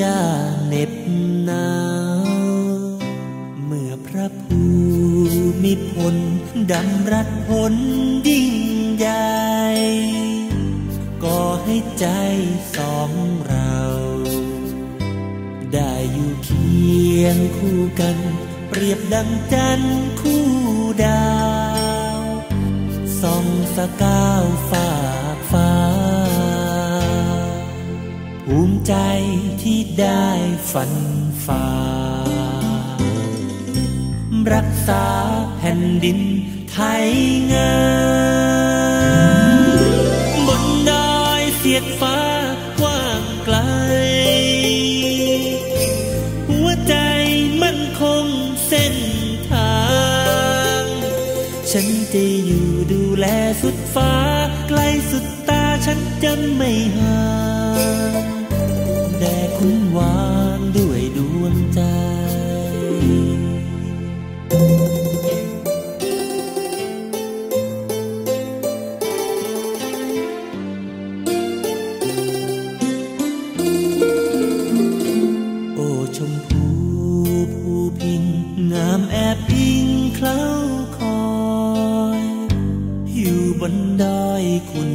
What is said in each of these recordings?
างทุ่งหญ้าเหน็บหนาว เมื่อพระภูมิพลดำรัสผลยิ่งใหญ่ก็ให้ใจสองเรา ได้อยู่เคียงคู่กัน เปรียบดังจันทร์คู่ดาวส่องสกาวฝาฟ้า ภูมิใจที่ได้ฝันฝ่า รักษาแผ่นดินไทยงามบนดอยเสียดฟ้ากว้างไกล หัวใจมั่นคงเส้นทาง ฉันจะอยู่ดูแลสุดฟ้า ไกลสุดตาฉันจะไม่ห่าง แด่คุณวานด้วยดวงใจโอ้ชมพูผู้พิงงามแอบอิงเคล้าคอยอยู่บนดคุณ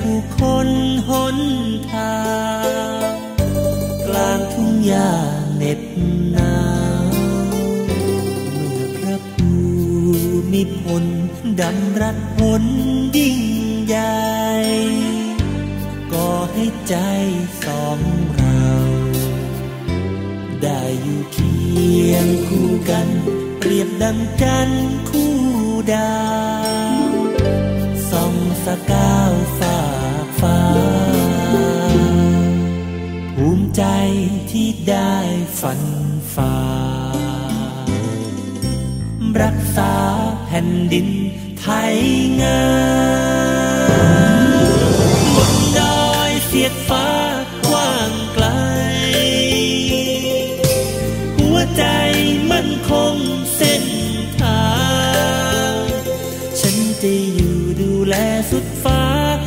ผู้คนหนทาง กลางทุ่งหญ้าเหน็บหนาวเมื่อพระภูมิพลดำรัสผลยิ่งใหญ่ก็ให้ใจสองเรา ได้อยู่เคียงคู่กัน เปรียบดังจันทร์คู่ดาวส่องสกาว ที่ได้ฝันฝ่า รักษาแผ่นดินไทยงามบนดอยเสียดฟ้ากว้างไกล หัวใจมั่นคงเส้นทาง ฉันจะอยู่ดูแลสุดฟ้า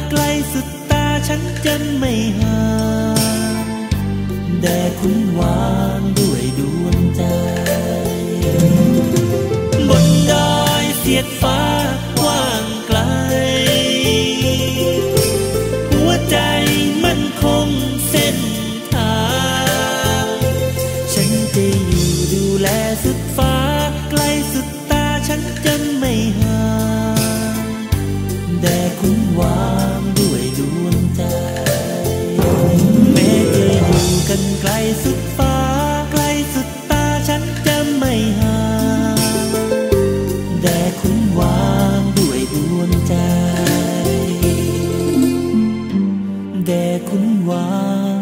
ไกลสุดตาฉันจะไม่ห่าง แด่คุณวางด้วยดวงใจ บนดอยเสียดฟ้ากว้างไกล หัวใจมันคงเส้นทาง ฉันจะอยู่ดูแลสุดฟ้า ไกลสุดตาฉันจะไม่ห่างแด่คุณวาง 望。